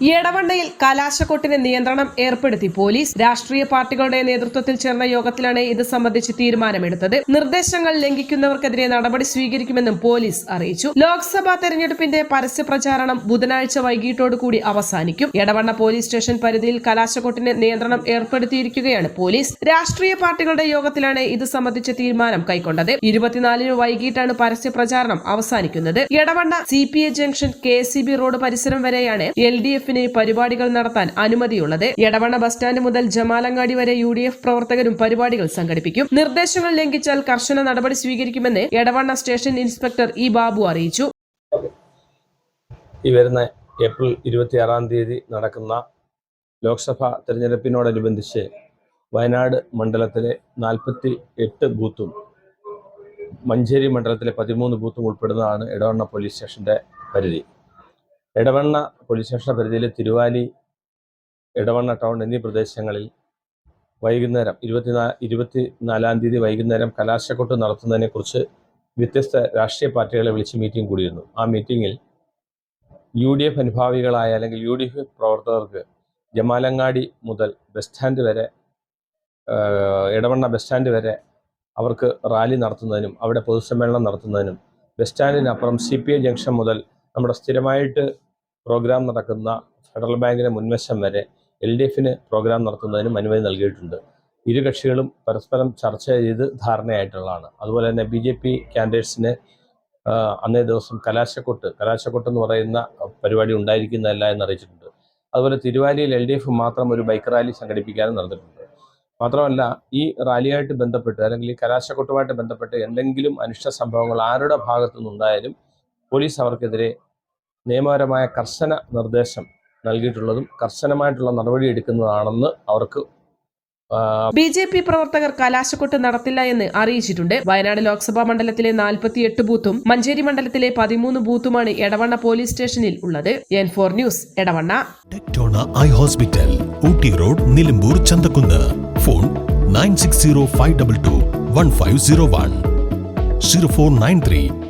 എടവണ്ണയിൽ കലാശക്കൊട്ടിന് നിയന്ത്രണം ഏർപ്പെടുത്തി പോലീസ്. രാഷ്ട്രീയ പാർട്ടികളുടെ നേതൃത്വത്തിൽ ചേർന്ന യോഗത്തിലാണ് ഇത് സംബന്ധിച്ച് തീരുമാനമെടുത്തത്. നിർദ്ദേശങ്ങൾ ലംഘിക്കുന്നവർക്കെതിരെ നടപടി സ്വീകരിക്കുമെന്നും പോലീസ് അറിയിച്ചു. ലോക്സഭാ തെരഞ്ഞെടുപ്പിന്റെ പരസ്യ പ്രചാരണം ബുധനാഴ്ച വൈകിട്ടോടുകൂടി അവസാനിക്കും. എടവണ്ണ പോലീസ് സ്റ്റേഷൻ പരിധിയിൽ കലാശക്കൊട്ടിന് നിയന്ത്രണം ഏർപ്പെടുത്തിയിരിക്കുകയാണ് പോലീസ്. രാഷ്ട്രീയ പാർട്ടികളുടെ യോഗത്തിലാണ് ഇത് സംബന്ധിച്ച തീരുമാനം കൈക്കൊണ്ടത്. ഇരുപത്തിനാലിന് വൈകിട്ടാണ് പരസ്യ പ്രചാരണം അവസാനിക്കുന്നത്. Edavanna C junction K road പരിസരം വരെയാണ് എൽ ഡി എഫിന് പരിപാടികൾ നടത്താൻ അനുമതിയുള്ളത് എടവണ ബസ് സ്റ്റാൻഡ് മുതൽ ജമാലങ്ങാടി വരെ യു ഡി എഫ് പ്രവർത്തകരും പരിപാടികൾ സംഘടിപ്പിക്കും. നിർദ്ദേശങ്ങൾ ലംഘിച്ചാൽ കർശന നടപടി സ്വീകരിക്കുമെന്ന് Edavanna station inspector E Babu അറിയിച്ചു. ഈ വരുന്ന ഏപ്രിൽ ഇരുപത്തിയാറാം തീയതി നടക്കുന്ന ലോക്സഭാ തെരഞ്ഞെടുപ്പിനോടനുബന്ധിച്ച് വയനാട് മണ്ഡലത്തിലെ നാൽപ്പത്തി എട്ട് ബൂത്തും മഞ്ചേരി മണ്ഡലത്തിലെ പതിമൂന്ന് ബൂത്തും ഉൾപ്പെടുന്നതാണ് ഇടവണ്ണ പോലീസ് സ്റ്റേഷന്റെ പരിധി. ഇടവണ്ണ പോലീസ് സ്റ്റേഷൻ പരിധിയിലെ തിരുവാലി ഇടവണ്ണ ടൗൺ എന്നീ പ്രദേശങ്ങളിൽ വൈകുന്നേരം ഇരുപത്തിനാ ഇരുപത്തി നാലാം തീയതി വൈകുന്നേരം കലാശക്കൊട്ട് നടത്തുന്നതിനെക്കുറിച്ച് വ്യത്യസ്ത രാഷ്ട്രീയ പാർട്ടികളെ വിളിച്ച് മീറ്റിംഗ് കൂടിയിരുന്നു. ആ മീറ്റിങ്ങിൽ യു ഡി എഫ് അനുഭാവികളായ അല്ലെങ്കിൽ യു ഡി എഫ് പ്രവർത്തകർക്ക് ജമാലങ്ങാടി മുതൽ ബസ് സ്റ്റാൻഡ് വരെ ഇടവണ്ണ ബസ് സ്റ്റാൻഡ് വരെ അവർക്ക് റാലി നടത്തുന്നതിനും അവിടെ പൊതുസമ്മേളനം നടത്തുന്നതിനും ബസ് സ്റ്റാൻഡിനപ്പുറം സി പി ഐ ജംഗ്ഷൻ മുതൽ നമ്മുടെ സ്ഥിരമായിട്ട് പ്രോഗ്രാം നടക്കുന്ന ഫെഡറൽ ബാങ്കിന് മുൻവശം വരെ എൽ ഡി എഫിന് പ്രോഗ്രാം നടത്തുന്നതിനും അനുമതി നൽകിയിട്ടുണ്ട്. ഇരു കക്ഷികളും പരസ്പരം ചർച്ച ചെയ്ത് ധാരണയായിട്ടുള്ളതാണ്. അതുപോലെ തന്നെ ബി ജെ പി ക്യാൻഡിഡേറ്റ്സിന് അന്നേ ദിവസം കലാശക്കൊട്ട് കലാശക്കൊട്ട് എന്ന് പറയുന്ന പരിപാടി ഉണ്ടായിരിക്കുന്നതല്ല എന്ന് അറിയിച്ചിട്ടുണ്ട്. അതുപോലെ തിരുവാലിയിൽ എൽ ഡി എഫ് മാത്രം ഒരു ബൈക്ക് റാലി സംഘടിപ്പിക്കാനും നടന്നിട്ടുണ്ട്. മാത്രമല്ല ഈ റാലിയായിട്ട് ബന്ധപ്പെട്ട് അല്ലെങ്കിൽ ഈ കലാശക്കൊട്ടുമായിട്ട് ബന്ധപ്പെട്ട് എന്തെങ്കിലും അനിഷ്ട സംഭവങ്ങൾ ആരുടെ ഭാഗത്തു നിന്നുണ്ടായാലും പോലീസ് അവർക്കെതിരെ നിയമപരമായ കർശന നിർദ്ദേശം നൽകിയിട്ടുള്ളതും കർശനമായിട്ടുള്ള നടപടി എടുക്കുന്നതാണെന്ന് അവർക്ക് ബി ജെ പി പ്രവർത്തകർ കലാശക്കൊട്ട് നടത്തില്ല എന്ന് അറിയിച്ചിട്ടുണ്ട്. വയനാട് ലോക്സഭാ മണ്ഡലത്തിലെ നാൽപ്പത്തിയെട്ട് ബൂത്തും മഞ്ചേരി മണ്ഡലത്തിലെ പതിമൂന്ന് ബൂത്തുമാണ് എടവണ്ണ പോലീസ് സ്റ്റേഷനിൽ ഉള്ളത്. N four news Edavanna. Tectona I hospital Ooty road Nilambur Chanthakkunnu. Phone nine six zero five double two one five zero one zero four nine three